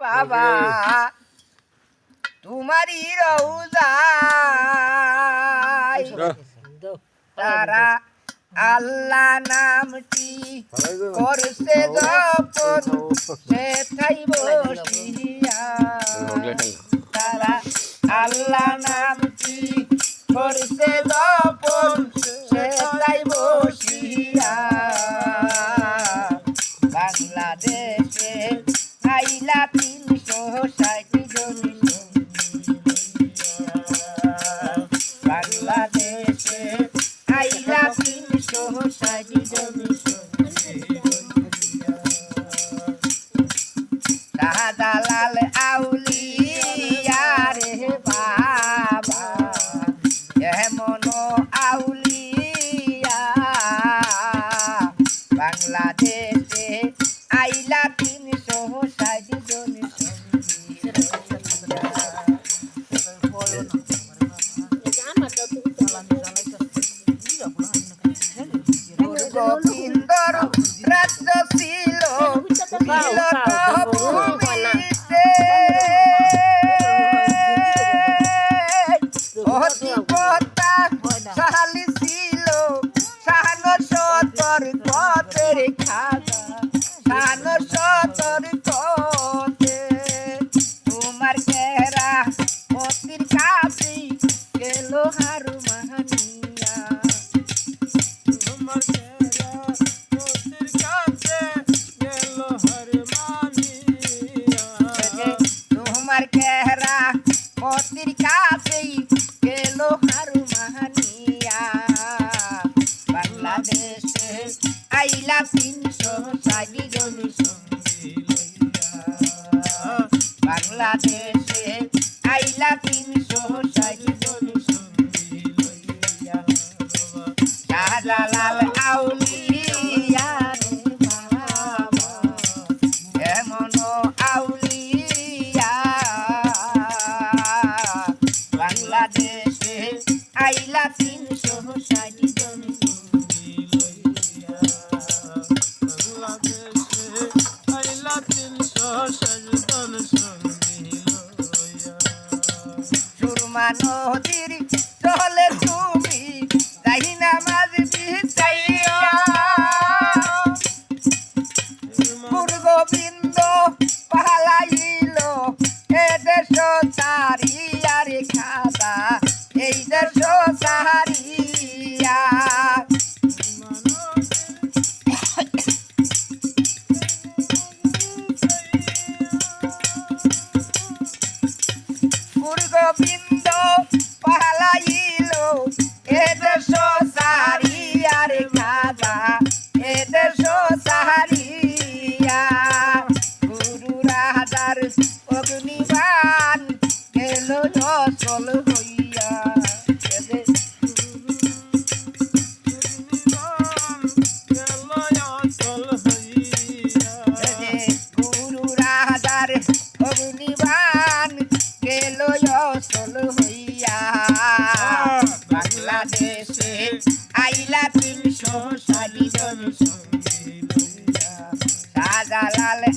বাবা। তোমারই রৌজাই তারা আল্লাহ নামটি করছে যপন সে থাই বসি। Lala. বাংলাদেশে আইলা তিনশো ষাটজন আউলিয়া আউলিয়া। বাংলাদেশ রুমা নদীর চলে তুমি দাহিনা মাঝ বিষাইয়া গুরু গোবিন্দ পালাইল, এ দেশ এই দেশ সারিয়া I've para lá e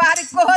pare, corra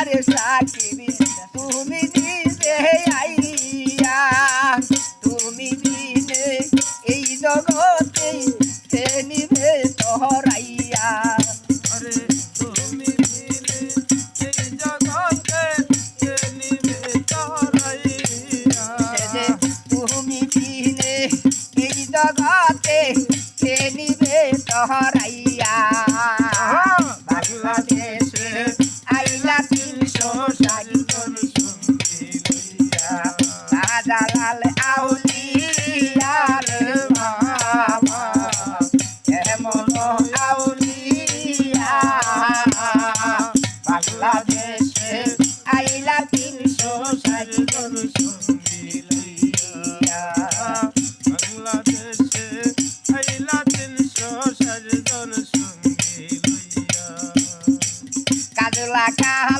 তোমার তুমি দিলে আইয়া তুমি এই জগতে সে নিবে তহরাইয়া তুমি দিলে এই জগতে সে নিবে বাংলাদেশ বাংলাদেশে আইলা তিনশো ষাট বাংলাদেশে আইলা তিনশো ষাট কাজলা কাহাল